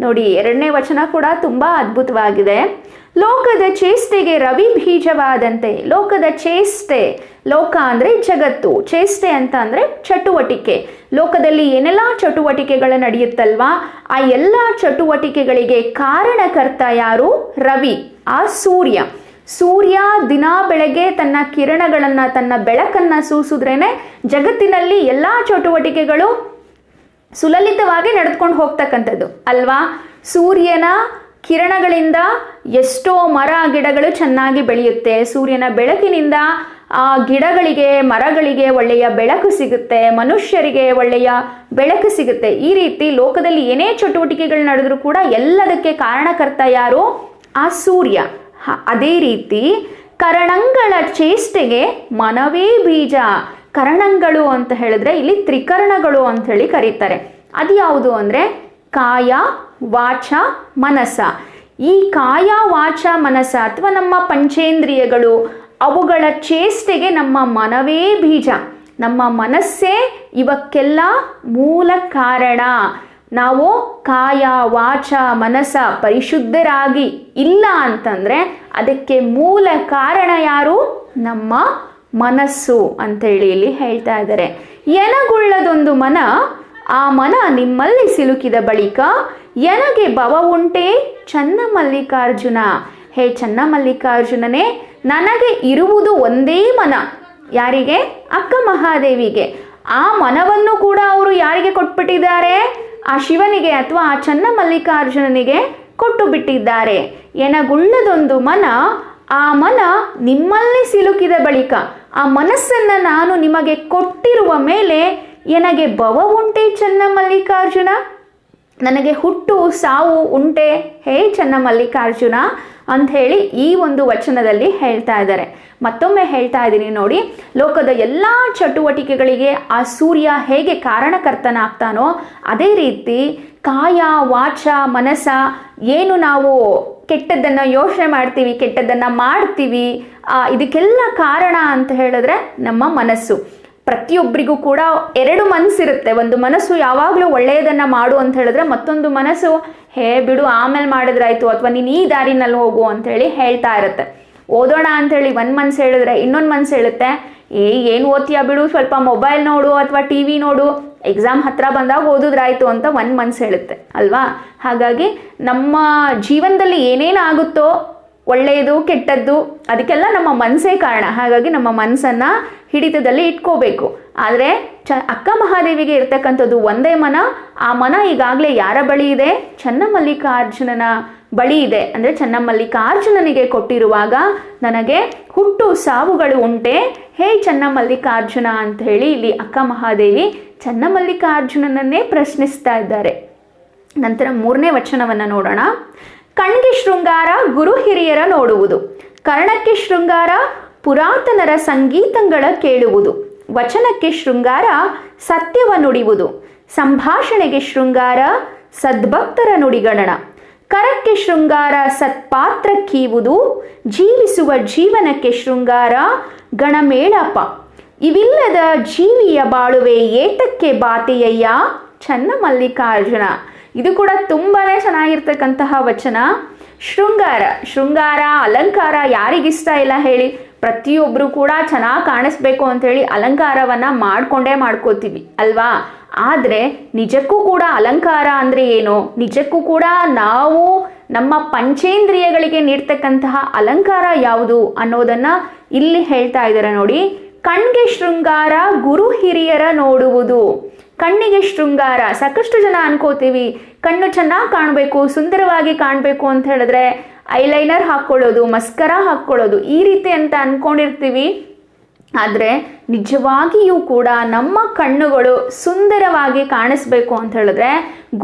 ನೋಡಿ, ಎರಡನೇ ವಚನ ಕೂಡ ತುಂಬ ಅದ್ಭುತವಾಗಿದೆ. ಲೋಕದ ಚೇಷ್ಟೆಗೆ ರವಿ ಬೀಜವಾದಂತೆ. ಲೋಕದ ಚೇಷ್ಟೆ, ಲೋಕ ಅಂದರೆ ಜಗತ್ತು. ಚೇಷ್ಟೆ ಅಂತ ಅಂದರೆ ಚಟುವಟಿಕೆ. ಲೋಕದಲ್ಲಿ ಏನೆಲ್ಲ ಚಟುವಟಿಕೆಗಳು ನಡೆಯುತ್ತಲ್ವಾ? ಆ ಎಲ್ಲ ಚಟುವಟಿಕೆಗಳಿಗೆ ಕಾರಣಕರ್ತ ಯಾರು? ರವಿ, ಆ ಸೂರ್ಯ. ಸೂರ್ಯ ದಿನ ಬೆಳಗ್ಗೆ ತನ್ನ ಕಿರಣಗಳನ್ನು, ತನ್ನ ಬೆಳಕನ್ನು ಸೂಸಿದ್ರೇನೆ ಜಗತ್ತಿನಲ್ಲಿ ಎಲ್ಲ ಚಟುವಟಿಕೆಗಳು ಸುಲಲಿತವಾಗಿ ನಡೆದುಕೊಂಡು ಹೋಗ್ತಕ್ಕಂಥದ್ದು. ಅಲ್ವಾ? ಸೂರ್ಯನ ಕಿರಣಗಳಿಂದ ಎಷ್ಟೋ ಮರ ಗಿಡಗಳು ಚೆನ್ನಾಗಿ ಬೆಳೆಯುತ್ತೆ. ಸೂರ್ಯನ ಬೆಳಕಿನಿಂದ ಆ ಗಿಡಗಳಿಗೆ, ಮರಗಳಿಗೆ ಒಳ್ಳೆಯ ಬೆಳಕು ಸಿಗುತ್ತೆ. ಮನುಷ್ಯರಿಗೆ ಒಳ್ಳೆಯ ಬೆಳಕು ಸಿಗುತ್ತೆ. ಈ ರೀತಿ ಲೋಕದಲ್ಲಿ ಏನೇ ಚಟುವಟಿಕೆಗಳು ನಡೆದರೂ ಕೂಡ ಎಲ್ಲದಕ್ಕೆ ಕಾರಣಕರ್ತ ಯಾರು? ಆ ಸೂರ್ಯ. ಅದೇ ರೀತಿ ಕರಣಂಗಳ ಚೇಷ್ಟೆಗೆ ಮನವೇ ಬೀಜ. ಕರಣಗಳು ಅಂತ ಹೇಳಿದ್ರೆ ಇಲ್ಲಿ ತ್ರಿಕರಣಗಳು ಅಂತ ಹೇಳಿ ಕರೀತಾರೆ. ಅದು ಯಾವುದು ಅಂದರೆ ಕಾಯ ವಾಚ ಮನಸ. ಈ ಕಾಯ, ವಾಚ, ಮನಸ ಅಥವಾ ನಮ್ಮ ಪಂಚೇಂದ್ರಿಯಗಳು, ಅವುಗಳ ಚೇಷ್ಟೆಗೆ ನಮ್ಮ ಮನವೇ ಬೀಜ. ನಮ್ಮ ಮನಸ್ಸೇ ಇವಕ್ಕೆಲ್ಲ ಮೂಲ ಕಾರಣ. ನಾವು ಕಾಯ, ವಾಚ, ಮನಸ ಪರಿಶುದ್ಧರಾಗಿ ಇಲ್ಲ ಅಂತಂದರೆ ಅದಕ್ಕೆ ಮೂಲ ಕಾರಣ ಯಾರು? ನಮ್ಮ ಮನಸ್ಸು ಅಂತೇಳಿ ಇಲ್ಲಿ ಹೇಳ್ತಾ ಇದ್ದಾರೆ. ಎನಗುಳ್ಳದೊಂದು ಮನ, ಆ ಮನ ನಿಮ್ಮಲ್ಲಿ ಸಿಲುಕಿದ ಬಳಿಕ ಎನಗೆ ಭವ ಉಂಟೆ? ಚನ್ನ ಮಲ್ಲಿಕಾರ್ಜುನ. ಹೇ ಚನ್ನ ಮಲ್ಲಿಕಾರ್ಜುನನೇ, ನನಗೆ ಇರುವುದು ಒಂದೇ ಮನ. ಯಾರಿಗೆ? ಅಕ್ಕ ಮಹಾದೇವಿಗೆ. ಆ ಮನವನ್ನು ಕೂಡ ಅವರು ಯಾರಿಗೆ ಕೊಟ್ಬಿಟ್ಟಿದ್ದಾರೆ? ಆ ಶಿವನಿಗೆ ಅಥವಾ ಆ ಚನ್ನ ಮಲ್ಲಿಕಾರ್ಜುನನಿಗೆ ಕೊಟ್ಟು ಬಿಟ್ಟಿದ್ದಾರೆ ಎನಗುಳ್ಳದೊಂದು ಮನ, ಆ ಮನ ನಿಮ್ಮಲ್ಲಿ ಸಿಲುಕಿದ ಬಳಿಕ, ಆ ಮನಸ್ಸನ್ನು ನಾನು ನಿಮಗೆ ಕೊಟ್ಟಿರುವ ಮೇಲೆ ಎನಗೆ ಭವ ಉಂಟೆ ಚನ್ನ ಮಲ್ಲಿಕಾರ್ಜುನ? ನನಗೆ ಹುಟ್ಟು, ಸಾವು, ಉಂಟೆ, ಹೇ ಚನ್ನ ಮಲ್ಲಿಕಾರ್ಜುನ ಅಂತ ಹೇಳಿ ಈ ಒಂದು ವಚನದಲ್ಲಿ ಹೇಳ್ತಾ ಇದ್ದಾರೆ. ಮತ್ತೊಮ್ಮೆ ಹೇಳ್ತಾ ಇದ್ದೀನಿ ನೋಡಿ, ಲೋಕದ ಎಲ್ಲ ಚಟುವಟಿಕೆಗಳಿಗೆ ಆ ಸೂರ್ಯ ಹೇಗೆ ಕಾರಣಕರ್ತನಾಗ್ತಾನೋ ಅದೇ ರೀತಿ ಕಾಯ, ವಾಚ, ಮನಸ, ಏನು ನಾವು ಕೆಟ್ಟದ್ದನ್ನು ಯೋಚನೆ ಮಾಡ್ತೀವಿ, ಕೆಟ್ಟದ್ದನ್ನು ಮಾಡ್ತೀವಿ ಇದಕ್ಕೆಲ್ಲ ಕಾರಣ ಅಂತ ಹೇಳಿದ್ರೆ ನಮ್ಮ ಮನಸ್ಸು. ಪ್ರತಿಯೊಬ್ಬರಿಗೂ ಕೂಡ ಎರಡು ಮನಸ್ಸಿರುತ್ತೆ. ಒಂದು ಮನಸ್ಸು ಯಾವಾಗಲೂ ಒಳ್ಳೆಯದನ್ನು ಮಾಡು ಅಂತ ಹೇಳಿದ್ರೆ ಮತ್ತೊಂದು ಮನಸ್ಸು, ಹೇ ಬಿಡು, ಆಮೇಲೆ ಮಾಡಿದ್ರಾಯ್ತು ಅಥವಾ ನೀನು ಈ ದಾರಿನಲ್ಲಿ ಹೋಗು ಅಂತೇಳಿ ಹೇಳ್ತಾ ಇರುತ್ತೆ. ಓದೋಣ ಅಂತೇಳಿ ಒಂದು ಮನ್ಸು ಹೇಳಿದ್ರೆ ಇನ್ನೊಂದು ಮನ್ಸು ಹೇಳುತ್ತೆ. ಏ, ಏನು ಓದ್ತೀಯ ಬಿಡು, ಸ್ವಲ್ಪ ಮೊಬೈಲ್ ನೋಡು ಅಥವಾ ಟಿ ವಿ ನೋಡು. ಎಕ್ಸಾಮ್ ಹತ್ರ ಬಂದಾಗ ಓದಿದ್ರಾಯ್ತು ಅಂತ ಒಂದು ಮನ್ಸು ಹೇಳುತ್ತೆ. ಅಲ್ವಾ? ಹಾಗಾಗಿ ನಮ್ಮ ಜೀವನದಲ್ಲಿ ಏನೇನಾಗುತ್ತೋ ಒಳ್ಳೆಯದು, ಕೆಟ್ಟದ್ದು, ಅದಕ್ಕೆಲ್ಲ ನಮ್ಮ ಮನಸ್ಸೇ ಕಾರಣ. ಹಾಗಾಗಿ ನಮ್ಮ ಮನಸ್ಸನ್ನು ಹಿಡಿತದಲ್ಲಿ ಇಟ್ಕೋಬೇಕು. ಆದರೆ ಚ, ಅಕ್ಕ ಮಹಾದೇವಿಗೆ ಇರ್ತಕ್ಕಂಥದ್ದು ಒಂದೇ ಮನ. ಆ ಮನ ಈಗಾಗಲೇ ಯಾರ ಬಳಿ ಇದೆ? ಚನ್ನಮಲ್ಲಿಕಾರ್ಜುನನ ಬಳಿ ಇದೆ. ಅಂದರೆ ಚನ್ನಮಲ್ಲಿಕಾರ್ಜುನನಿಗೆ ಕೊಟ್ಟಿರುವಾಗ ನನಗೆ ಹುಟ್ಟು ಸಾವುಗಳು ಉಂಟೆ. ಹೇ ಚನ್ನಮಲ್ಲಿಕಾರ್ಜುನ ಅಂತ ಹೇಳಿ ಇಲ್ಲಿ ಅಕ್ಕ ಮಹಾದೇವಿ ಚನ್ನಮಲ್ಲಿಕಾರ್ಜುನನನ್ನೇ ಪ್ರಶ್ನಿಸ್ತಾ ಇದ್ದಾರೆ. ನಂತರ ಮೂರನೇ ವಚನವನ್ನು ನೋಡೋಣ. ಕಣ್ಗೆ ಶೃಂಗಾರ ಗುರು ಹಿರಿಯರ ನೋಡುವುದು. ಕರ್ಣಕ್ಕೆ ಶೃಂಗಾರ ಪುರಾತನರ ಸಂಗೀತಗಳ ಕೇಳುವುದು. ವಚನಕ್ಕೆ ಶೃಂಗಾರ ಸತ್ಯವ ನುಡಿಯುವುದು ಸಂಭಾಷಣೆಗೆ ಶೃಂಗಾರ ಸದ್ಭಕ್ತರ ನುಡಿಗಣನ. ಕರಕ್ಕೆ ಶೃಂಗಾರ ಸತ್ಪಾತ್ರ ಕೀವುದು. ಜೀವಿಸುವ ಜೀವನಕ್ಕೆ ಶೃಂಗಾರ ಗಣಮೇಳಪ. ಇವಿಲ್ಲದ ಜೀವಿಯ ಬಾಳುವೆ ಏತಕ್ಕೆ ಬಾತೆಯಯ್ಯ? ಚನ್ನ ಮಲ್ಲಿಕಾರ್ಜುನ ಇದು ಕೂಡ ತುಂಬಾ ಚೆನ್ನಾಗಿರ್ತಕ್ಕಂತಹ ವಚನ. ಶೃಂಗಾರ ಶೃಂಗಾರ, ಅಲಂಕಾರ ಯಾರಿಗಿಷ್ಟ ಇಲ್ಲ ಹೇಳಿ. ಪ್ರತಿಯೊಬ್ಬರು ಕೂಡ ಚೆನ್ನಾಗಿ ಕಾಣಿಸ್ಬೇಕು ಅಂತೇಳಿ ಅಲಂಕಾರವನ್ನು ಮಾಡಿಕೊಂಡೇ ಮಾಡ್ಕೋತೀವಿ, ಅಲ್ವಾ? ಆದರೆ ನಿಜಕ್ಕೂ ಕೂಡ ಅಲಂಕಾರ ಅಂದರೆ ಏನು? ನಿಜಕ್ಕೂ ಕೂಡ ನಾವು ನಮ್ಮ ಪಂಚೇಂದ್ರಿಯಗಳಿಗೆ ನೀಡ್ತಕ್ಕಂತಹ ಅಲಂಕಾರ ಯಾವುದು ಅನ್ನೋದನ್ನು ಇಲ್ಲಿ ಹೇಳ್ತಾ ಇದ್ದಾರೆ ನೋಡಿ. ಕಣ್ಗೆ ಶೃಂಗಾರ, ಗುರು ಹಿರಿಯರ ನೋಡುವುದು. ಕಣ್ಣಿಗೆ ಶೃಂಗಾರ. ಸಾಕಷ್ಟು ಜನ ಅನ್ಕೋತೀವಿ. ಕಣ್ಣು ಚೆನ್ನಾಗಿ ಕಾಣಬೇಕು, ಸುಂದರವಾಗಿ ಕಾಣಬೇಕು ಅಂತ ಹೇಳಿದ್ರೆ ಐಲೈನರ್ ಹಾಕ್ಕೊಳ್ಳೋದು, ಮಸ್ಕರ ಹಾಕ್ಕೊಳ್ಳೋದು ಈ ರೀತಿ ಅಂತ ಅಂದ್ಕೊಂಡಿರ್ತೀವಿ ಆದರೆ ನಿಜವಾಗಿಯೂ ಕೂಡ ನಮ್ಮ ಕಣ್ಣುಗಳು ಸುಂದರವಾಗಿ ಕಾಣಿಸ್ಬೇಕು ಅಂತ ಹೇಳಿದ್ರೆ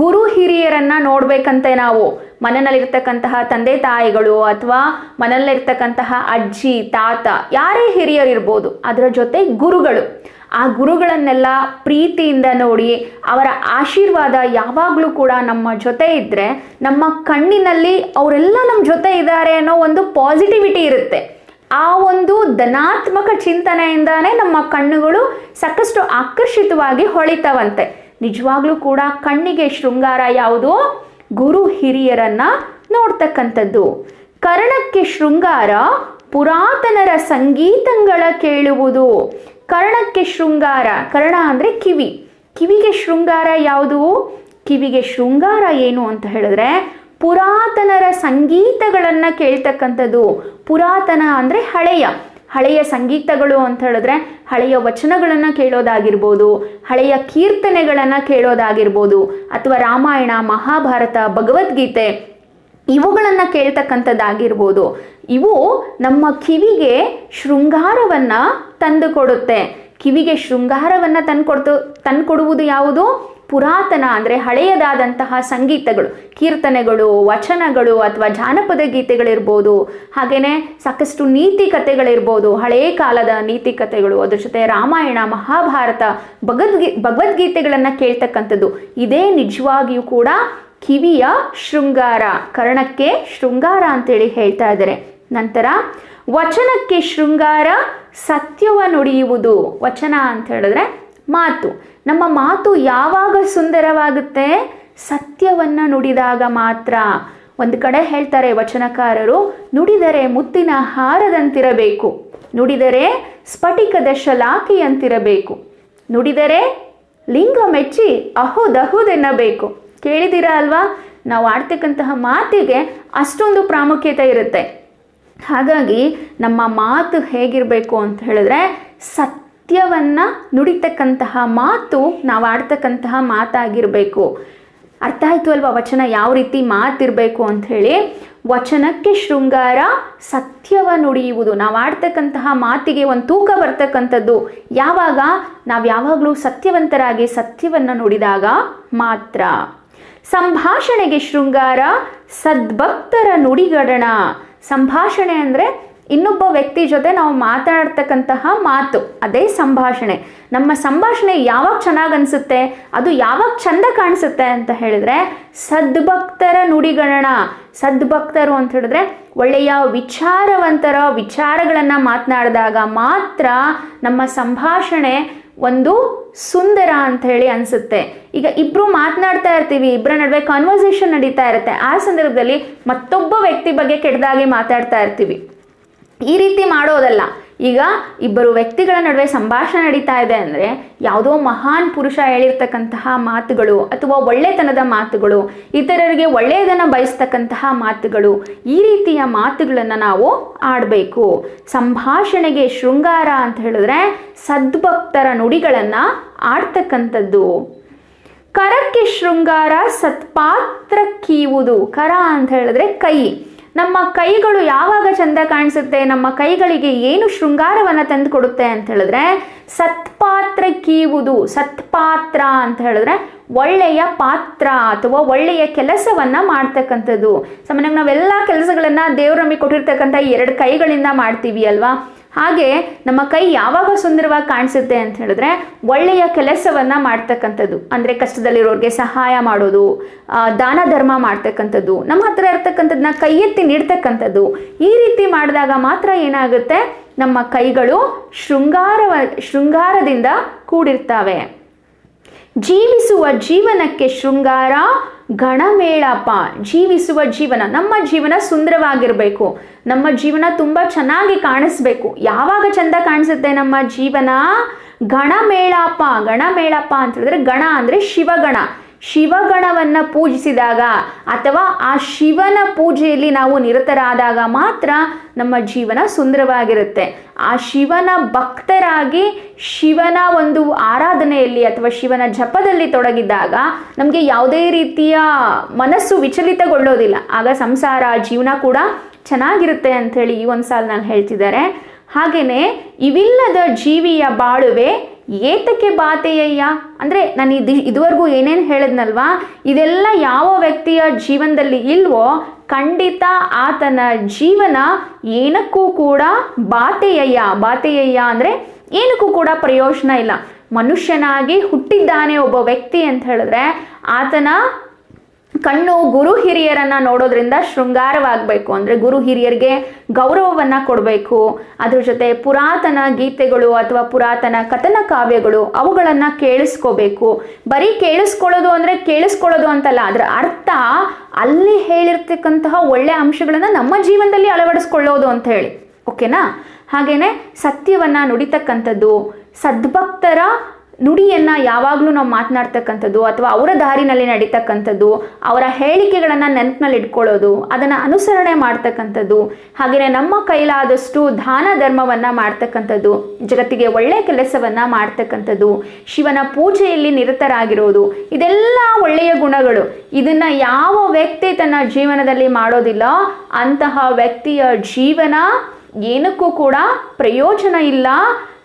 ಗುರು ಹಿರಿಯರನ್ನ ನೋಡ್ಬೇಕಂತೆ ನಾವು. ಮನೆಯಲ್ಲಿರ್ತಕ್ಕಂತಹ ತಂದೆ ತಾಯಿಗಳು ಅಥವಾ ಮನೆಯಲ್ಲಿರ್ತಕ್ಕಂತಹ ಅಜ್ಜಿ, ತಾತ, ಯಾರೇ ಹಿರಿಯರಿರ್ಬೋದು, ಅದರ ಜೊತೆ ಗುರುಗಳು. ಆ ಗುರುಗಳನ್ನೆಲ್ಲ ಪ್ರೀತಿಯಿಂದ ನೋಡಿ, ಅವರ ಆಶೀರ್ವಾದ ಯಾವಾಗಲೂ ಕೂಡ ನಮ್ಮ ಜೊತೆ ಇದ್ದರೆ ನಮ್ಮ ಕಣ್ಣಿನಲ್ಲಿ ಅವರೆಲ್ಲ ನಮ್ಮ ಜೊತೆ ಇದ್ದಾರೆ ಅನ್ನೋ ಒಂದು ಪಾಸಿಟಿವಿಟಿ ಇರುತ್ತೆ. ಆ ಒಂದು ಧನಾತ್ಮಕ ಚಿಂತನೆಯಿಂದಾನೇ ನಮ್ಮ ಕಣ್ಣುಗಳು ಸಾಕಷ್ಟು ಆಕರ್ಷಿತವಾಗಿ ಹೊಳಿತವಂತೆ. ನಿಜವಾಗ್ಲೂ ಕೂಡ ಕಣ್ಣಿಗೆ ಶೃಂಗಾರ ಯಾವುದು? ಗುರು ಹಿರಿಯರನ್ನ ನೋಡ್ತಕ್ಕಂಥದ್ದು. ಕರ್ಣಕ್ಕೆ ಶೃಂಗಾರ ಪುರಾತನರ ಸಂಗೀತಗಳ ಕೇಳುವುದು. ಕರ್ಣಕ್ಕೆ ಶೃಂಗಾರ, ಕರ್ಣ ಅಂದರೆ ಕಿವಿ. ಕಿವಿಗೆ ಶೃಂಗಾರ ಯಾವುದು? ಕಿವಿಗೆ ಶೃಂಗಾರ ಏನು ಅಂತ ಹೇಳಿದ್ರೆ ಪುರಾತನರ ಸಂಗೀತಗಳನ್ನು ಕೇಳ್ತಕ್ಕಂಥದ್ದು. ಪುರಾತನ ಅಂದರೆ ಹಳೆಯ. ಹಳೆಯ ಸಂಗೀತಗಳು ಅಂತ ಹೇಳಿದ್ರೆ ಹಳೆಯ ವಚನಗಳನ್ನು ಕೇಳೋದಾಗಿರ್ಬೋದು, ಹಳೆಯ ಕೀರ್ತನೆಗಳನ್ನು ಕೇಳೋದಾಗಿರ್ಬೋದು, ಅಥವಾ ರಾಮಾಯಣ, ಮಹಾಭಾರತ, ಭಗವದ್ಗೀತೆ ಇವುಗಳನ್ನು ಕೇಳ್ತಕ್ಕಂಥದ್ದಾಗಿರ್ಬೋದು. ಇವು ನಮ್ಮ ಕಿವಿಗೆ ಶೃಂಗಾರವನ್ನು ತಂದುಕೊಡುತ್ತೆ. ಕಿವಿಗೆ ಶೃಂಗಾರವನ್ನು ತಂದುಕೊಡ್ತು, ತಂದುಕೊಡುವುದು ಯಾವುದು? ಪುರಾತನ ಅಂದರೆ ಹಳೆಯದಾದಂತಹ ಸಂಗೀತಗಳು, ಕೀರ್ತನೆಗಳು, ವಚನಗಳು ಅಥವಾ ಜಾನಪದ ಗೀತೆಗಳಿರ್ಬೋದು. ಹಾಗೆಯೇ ಸಾಕಷ್ಟು ನೀತಿ ಕಥೆಗಳಿರ್ಬೋದು. ಹಳೆಯ ಕಾಲದ ನೀತಿ ಕಥೆಗಳು, ಅದ್ರ ಜೊತೆ ರಾಮಾಯಣ, ಮಹಾಭಾರತ ಭಗವದ್ಗೀ ಭಗವದ್ಗೀತೆಗಳನ್ನು ಕೇಳ್ತಕ್ಕಂಥದ್ದು. ಇದೇ ನಿಜವಾಗಿಯೂ ಕೂಡ ಕಿವಿಯ ಶೃಂಗಾರ, ಕರ್ಣಕ್ಕೆ ಶೃಂಗಾರ ಅಂತೇಳಿ ಹೇಳ್ತಾ ಇದ್ದಾರೆ. ನಂತರ, ವಚನಕ್ಕೆ ಶೃಂಗಾರ, ಸತ್ಯವ ನುಡಿಯುವುದು. ವಚನ ಅಂತ ಹೇಳಿದ್ರೆ ಮಾತು. ನಮ್ಮ ಮಾತು ಯಾವಾಗ ಸುಂದರವಾಗುತ್ತೆ? ಸತ್ಯವನ್ನು ನುಡಿದಾಗ ಮಾತ್ರ. ಒಂದು ಕಡೆ ಹೇಳ್ತಾರೆ ವಚನಕಾರರು, ನುಡಿದರೆ ಮುತ್ತಿನ ಹಾರದಂತಿರಬೇಕು. ನುಡಿದರೆ ಸ್ಫಟಿಕದ ಶಲಾಖೆಯಂತಿರಬೇಕು ನುಡಿದರೆ ಲಿಂಗ ಮೆಚ್ಚಿ ಅಹುದಹುದೆನ್ನಬೇಕು. ಕೇಳಿದ್ದೀರಾ ಅಲ್ವಾ? ನಾವು ಆಡ್ತಕ್ಕಂತಹ ಮಾತಿಗೆ ಅಷ್ಟೊಂದು ಪ್ರಾಮುಖ್ಯತೆ ಇರುತ್ತೆ. ಹಾಗಾಗಿ ನಮ್ಮ ಮಾತು ಹೇಗಿರಬೇಕು ಅಂತ ಹೇಳಿದ್ರೆ ಸತ್ಯವನ್ನು ನುಡಿತಕ್ಕಂತಹ ಮಾತು ನಾವು ಆಡ್ತಕ್ಕಂತಹ ಮಾತಾಗಿರಬೇಕು. ಅರ್ಥ ಆಯಿತು ಅಲ್ವಾ ವಚನ ಯಾವ ರೀತಿ ಮಾತಿರಬೇಕು ಅಂತ ಹೇಳಿ? ವಚನಕ್ಕೆ ಶೃಂಗಾರ ಸತ್ಯವ ನುಡಿಯುವುದು. ನಾವು ಆಡ್ತಕ್ಕಂತಹ ಮಾತಿಗೆ ಒಂದು ತೂಕ ಬರ್ತಕ್ಕಂಥದ್ದು. ಯಾವಾಗ? ನಾವು ಯಾವಾಗಲೂ ಸತ್ಯವಂತರಾಗಿ ಸತ್ಯವನ್ನು ನುಡಿದಾಗ ಮಾತ್ರ. ಸಂಭಾಷಣೆಗೆ ಶೃಂಗಾರ, ಸದ್ಭಕ್ತರ ನುಡಿಗಡಣ. ಸಂಭಾಷಣೆ ಅಂದರೆ ಇನ್ನೊಬ್ಬ ವ್ಯಕ್ತಿ ಜೊತೆ ನಾವು ಮಾತಾಡ್ತಕ್ಕಂತಹ ಮಾತು, ಅದೇ ಸಂಭಾಷಣೆ. ನಮ್ಮ ಸಂಭಾಷಣೆ ಯಾವಾಗ ಚೆನ್ನಾಗಿ ಅನಿಸುತ್ತೆ, ಅದು ಯಾವಾಗ ಚಂದ ಕಾಣಿಸುತ್ತೆ ಅಂತ ಹೇಳಿದ್ರೆ ಸದ್ಭಕ್ತರ ನುಡಿಗಣನ ಸದ್ಭಕ್ತರು ಅಂತ ಹೇಳಿದ್ರೆ ಒಳ್ಳೆಯ ವಿಚಾರವಂತರ ವಿಚಾರಗಳನ್ನು ಮಾತನಾಡಿದಾಗ ಮಾತ್ರ ನಮ್ಮ ಸಂಭಾಷಣೆ ಒಂದು ಸುಂದರ ಅಂತ ಹೇಳಿ ಅನಿಸುತ್ತೆ. ಈಗ ಇಬ್ಬರು ಮಾತನಾಡ್ತಾ ಇರ್ತೀವಿ ಇಬ್ಬರ ನಡುವೆ ಕಾನ್ವರ್ಸೇಷನ್ ನಡೀತಾ ಇರುತ್ತೆ. ಆ ಸಂದರ್ಭದಲ್ಲಿ ಮತ್ತೊಬ್ಬ ವ್ಯಕ್ತಿ ಬಗ್ಗೆ ಕೆಟ್ಟದಾಗಿ ಮಾತಾಡ್ತಾ ಇರ್ತೀವಿ. ಈ ರೀತಿ ಮಾಡೋದಲ್ಲ. ಈಗ ಇಬ್ಬರು ವ್ಯಕ್ತಿಗಳ ನಡುವೆ ಸಂಭಾಷಣೆ ನಡೀತಾ ಇದೆ ಅಂದರೆ ಯಾವುದೋ ಮಹಾನ್ ಪುರುಷ ಹೇಳಿರ್ತಕ್ಕಂತಹ ಮಾತುಗಳು ಅಥವಾ ಒಳ್ಳೆತನದ ಮಾತುಗಳು, ಇತರರಿಗೆ ಒಳ್ಳೆಯದನ್ನು ಬಯಸ್ತಕ್ಕಂತಹ ಮಾತುಗಳು, ಈ ರೀತಿಯ ಮಾತುಗಳನ್ನು ನಾವು ಆಡಬೇಕು. ಸಂಭಾಷಣೆಗೆ ಶೃಂಗಾರ ಅಂತ ಹೇಳಿದ್ರೆ ಸದ್ಭಕ್ತರ ನುಡಿಗಳನ್ನು ಆಡ್ತಕ್ಕಂಥದ್ದು. ಕರಕ್ಕೆ ಶೃಂಗಾರ ಸತ್ಪಾತ್ರ ಕೀವುದು, ಕರ ಅಂತ ಹೇಳಿದ್ರೆ ಕೈ. ನಮ್ಮ ಕೈಗಳು ಯಾವಾಗ ಚಂದ ಕಾಣಿಸುತ್ತೆ, ನಮ್ಮ ಕೈಗಳಿಗೆ ಏನು ಶೃಂಗಾರವನ್ನು ತಂದು ಕೊಡುತ್ತೆ ಅಂತ ಹೇಳಿದ್ರೆ, ಸತ್ಪಾತ್ರ ಕೀವುದು, ಸತ್ಪಾತ್ರ ಅಂತ ಹೇಳಿದ್ರೆ ಒಳ್ಳೆಯ ಪಾತ್ರ ಅಥವಾ ಒಳ್ಳೆಯ ಕೆಲಸವನ್ನ ಮಾಡ್ತಕ್ಕಂಥದ್ದು. ಸಾಮಾನ್ಯವಾಗಿ ನಾವೆಲ್ಲ ಕೆಲಸಗಳನ್ನ ದೇವ್ರು ನಮಗೆ ಕೊಟ್ಟಿರ್ತಕ್ಕಂಥ ಎರಡು ಕೈಗಳಿಂದ ಮಾಡ್ತೀವಿ ಅಲ್ವಾ? ಹಾಗೆ ನಮ್ಮ ಕೈ ಯಾವಾಗ ಸುಂದರವಾಗಿ ಕಾಣಿಸುತ್ತೆ ಅಂತ ಹೇಳಿದ್ರೆ ಒಳ್ಳೆಯ ಕೆಲಸವನ್ನ ಮಾಡ್ತಕ್ಕಂಥದ್ದು. ಅಂದರೆ ಕಷ್ಟದಲ್ಲಿರೋರಿಗೆ ಸಹಾಯ ಮಾಡೋದು ದಾನ ಧರ್ಮ ಮಾಡ್ತಕ್ಕಂಥದ್ದು, ನಮ್ಮ ಹತ್ರ ಇರ್ತಕ್ಕಂಥದ್ದನ್ನ ಕೈ ಎತ್ತಿ ನೀಡ್ತಕ್ಕಂಥದ್ದು. ಈ ರೀತಿ ಮಾಡಿದಾಗ ಮಾತ್ರ ಏನಾಗುತ್ತೆ? ನಮ್ಮ ಕೈಗಳು ಶೃಂಗಾರವ, ಶೃಂಗಾರದಿಂದ ಕೂಡಿರ್ತವೆ. ಜೀವಿಸುವ ಜೀವನಕ್ಕೆ ಶೃಂಗಾರ ಗಣಮೇಳಪ ಜೀವಿಸುವ ಜೀವನ, ನಮ್ಮ ಜೀವನ ಸುಂದರವಾಗಿರಬೇಕು. ನಮ್ಮ ಜೀವನ ತುಂಬ ಚೆನ್ನಾಗಿ ಕಾಣಿಸ್ಬೇಕು. ಯಾವಾಗ ಚಂದ ಕಾಣಿಸುತ್ತೆ ನಮ್ಮ ಜೀವನ? ಗಣಮೇಳಪ್ಪ ಗಣಮೇಳಪ್ಪ ಅಂತ ಹೇಳಿದ್ರೆ ಗಣ ಅಂದರೆ ಶಿವಗಣ. ಶಿವಗಣವನ್ನ ಪೂಜಿಸಿದಾಗ ಅಥವಾ ಆ ಶಿವನ ಪೂಜೆಯಲ್ಲಿ ನಾವು ನಿರತರಾದಾಗ ಮಾತ್ರ ನಮ್ಮ ಜೀವನ ಸುಂದರವಾಗಿರುತ್ತೆ. ಆ ಶಿವನ ಭಕ್ತರಾಗಿ ಶಿವನ ಒಂದು ಆರಾಧನೆಯಲ್ಲಿ ಅಥವಾ ಶಿವನ ಜಪದಲ್ಲಿ ತೊಡಗಿದ್ದಾಗ ನಮಗೆ ಯಾವುದೇ ರೀತಿಯ ಮನಸ್ಸು ವಿಚಲಿತಗೊಳ್ಳೋದಿಲ್ಲ. ಆಗ ಸಂಸಾರ, ಜೀವನ ಕೂಡ ಚೆನ್ನಾಗಿರುತ್ತೆ ಅಂಥೇಳಿ ಈ ಒಂದು ಸಾಲ ನಾನು ಹೇಳ್ತಿದ್ದಾರೆ. ಹಾಗೆಯೇ ಇವಿಲ್ಲದ ಜೀವಿಯ ಬಾಳುವೆ ಏತಕ್ಕೆ ಬಾತೆಯಯ್ಯ? ಅಂದರೆ ನಾನು ಇದು ಇದುವರೆಗೂ ಏನೇನು ಹೇಳಿದ್ನಲ್ವಾ? ಇದೆಲ್ಲ ಯಾವ ವ್ಯಕ್ತಿಯ ಜೀವನದಲ್ಲಿ ಇಲ್ವೋ ಖಂಡಿತ ಆತನ ಜೀವನ ಏನಕ್ಕೂ ಕೂಡ ಬಾತೆಯಯ್ಯ ಬಾತೆಯಯ್ಯ ಅಂದರೆ ಏನಕ್ಕೂ ಕೂಡ ಪ್ರಯೋಜನ ಇಲ್ಲ. ಮನುಷ್ಯನಾಗಿ ಹುಟ್ಟಿದ್ದಾನೆ ಒಬ್ಬ ವ್ಯಕ್ತಿ ಅಂತ ಹೇಳಿದ್ರೆ ಆತನ ಕಣ್ಣು ಗುರು ಹಿರಿಯರನ್ನ ನೋಡೋದ್ರಿಂದ ಶೃಂಗಾರವಾಗಬೇಕು. ಅಂದರೆ ಗುರು ಹಿರಿಯರಿಗೆ ಗೌರವವನ್ನು ಕೊಡಬೇಕು. ಅದ್ರ ಜೊತೆ ಪುರಾತನ ಗೀತೆಗಳು ಅಥವಾ ಪುರಾತನ ಕಥನ ಕಾವ್ಯಗಳು ಅವುಗಳನ್ನು ಕೇಳಿಸ್ಕೋಬೇಕು. ಬರೀ ಕೇಳಿಸ್ಕೊಳ್ಳೋದು ಅಂದರೆ ಕೇಳಿಸ್ಕೊಳ್ಳೋದು ಅಂತಲ್ಲ, ಅದರ ಅರ್ಥ ಅಲ್ಲಿ ಹೇಳಿರ್ತಕ್ಕಂತಹ ಒಳ್ಳೆಯ ಅಂಶಗಳನ್ನು ನಮ್ಮ ಜೀವನದಲ್ಲಿ ಅಳವಡಿಸ್ಕೊಳ್ಳೋದು ಅಂತ ಹೇಳಿ. ಓಕೆನಾ? ಹಾಗೇನೆ ಸತ್ಯವನ್ನು ನುಡಿತಕ್ಕಂಥದ್ದು, ಸದ್ಭಕ್ತರ ನುಡಿಯನ್ನು ಯಾವಾಗಲೂ ನಾವು ಮಾತನಾಡ್ತಕ್ಕಂಥದ್ದು ಅಥವಾ ಅವರ ದಾರಿನಲ್ಲಿ ನಡೀತಕ್ಕಂಥದ್ದು, ಅವರ ಹೇಳಿಕೆಗಳನ್ನು ನೆನಪಿನಲ್ಲಿ ಇಟ್ಕೊಳ್ಳೋದು, ಅದನ್ನು ಅನುಸರಣೆ ಮಾಡ್ತಕ್ಕಂಥದ್ದು ಹಾಗೆಯೇ ನಮ್ಮ ಕೈಲಾದಷ್ಟು ದಾನ ಧರ್ಮವನ್ನು ಮಾಡ್ತಕ್ಕಂಥದ್ದು, ಜಗತ್ತಿಗೆ ಒಳ್ಳೆಯ ಕೆಲಸವನ್ನು ಮಾಡ್ತಕ್ಕಂಥದ್ದು, ಶಿವನ ಪೂಜೆಯಲ್ಲಿ ನಿರತರಾಗಿರೋದು, ಇದೆಲ್ಲ ಒಳ್ಳೆಯ ಗುಣಗಳು. ಇದನ್ನು ಯಾವ ವ್ಯಕ್ತಿ ತನ್ನ ಜೀವನದಲ್ಲಿ ಮಾಡೋದಿಲ್ಲ, ಅಂತಹ ವ್ಯಕ್ತಿಯ ಜೀವನ ಏನಕ್ಕೂ ಕೂಡ ಪ್ರಯೋಜನ ಇಲ್ಲ.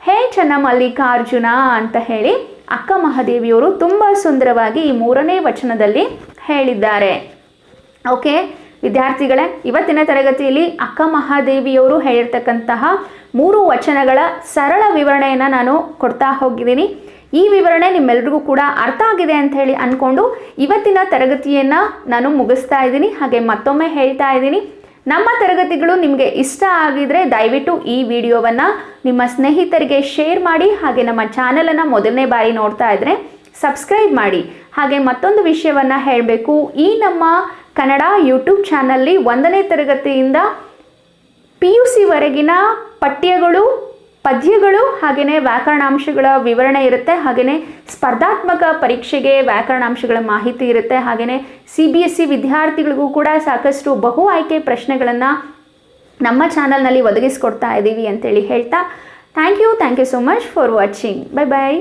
ಹೇ ಚನ್ನ ಮಲ್ಲಿಕಾರ್ಜುನ ಅಂತ ಹೇಳಿ ಅಕ್ಕ ಮಹಾದೇವಿಯವರು ತುಂಬ ಸುಂದರವಾಗಿ ಈ ಮೂರನೇ ವಚನದಲ್ಲಿ ಹೇಳಿದ್ದಾರೆ. ಓಕೆ, ವಿದ್ಯಾರ್ಥಿಗಳೇ, ಇವತ್ತಿನ ತರಗತಿಯಲ್ಲಿ ಅಕ್ಕ ಮಹಾದೇವಿಯವರು ಹೇಳಿರ್ತಕ್ಕಂತಹ ಮೂರು ವಚನಗಳ ಸರಳ ವಿವರಣೆಯನ್ನು ನಾನು ಕೊಡ್ತಾ ಹೋಗಿದ್ದೀನಿ. ಈ ವಿವರಣೆ ನಿಮ್ಮೆಲ್ರಿಗೂ ಕೂಡ ಅರ್ಥ ಆಗಿದೆ ಅಂತ ಹೇಳಿ ಅಂದ್ಕೊಂಡು ಇವತ್ತಿನ ತರಗತಿಯನ್ನು ನಾನು ಮುಗಿಸ್ತಾ ಇದ್ದೀನಿ. ಹಾಗೆ ಮತ್ತೊಮ್ಮೆ ಹೇಳ್ತಾ ಇದ್ದೀನಿ. ನಮ್ಮ ತರಗತಿಗಳು ನಿಮಗೆ ಇಷ್ಟ ಆಗಿದ್ರೆ ದಯವಿಟ್ಟು ಈ ವಿಡಿಯೋವನ್ನು ನಿಮ್ಮ ಸ್ನೇಹಿತರಿಗೆ ಶೇರ್ ಮಾಡಿ, ಹಾಗೆ ನಮ್ಮ ಚಾನಲನ್ನು ಮೊದಲನೇ ಬಾರಿ ನೋಡ್ತಾ ಇದ್ರೆ ಸಬ್ಸ್ಕ್ರೈಬ್ ಮಾಡಿ. ಹಾಗೆ ಮತ್ತೊಂದು ವಿಷಯವನ್ನು ಹೇಳಬೇಕು. ಈ ನಮ್ಮ ಕನ್ನಡ ಯೂಟ್ಯೂಬ್ ಚಾನಲ್ಲಿ ಒಂದನೇ ತರಗತಿಯಿಂದ ಪಿ ಯು ಸಿವರೆಗಿನ ಪಠ್ಯಗಳು ಪದ್ಯಗಳು ಹಾಗೆಯೇ ವ್ಯಾಕರಣಾಂಶಗಳ ವಿವರಣೆ ಇರುತ್ತೆ ಹಾಗೆಯೇ ಸ್ಪರ್ಧಾತ್ಮಕ ಪರೀಕ್ಷೆಗೆ ವ್ಯಾಕರಣಾಂಶಗಳ ಮಾಹಿತಿ ಇರುತ್ತೆ ಹಾಗೆಯೇ ಸಿ ಬಿ ಎಸ್ ಸಿ ವಿದ್ಯಾರ್ಥಿಗಳಿಗೂ ಕೂಡ ಸಾಕಷ್ಟು ಬಹು ಆಯ್ಕೆ ಪ್ರಶ್ನೆಗಳನ್ನು ನಮ್ಮ ಚಾನಲ್ನಲ್ಲಿ ಒದಗಿಸ್ಕೊಡ್ತಾ ಇದ್ದೀವಿ ಅಂತೇಳಿ ಹೇಳ್ತಾ thank you thank you so much for watching bye bye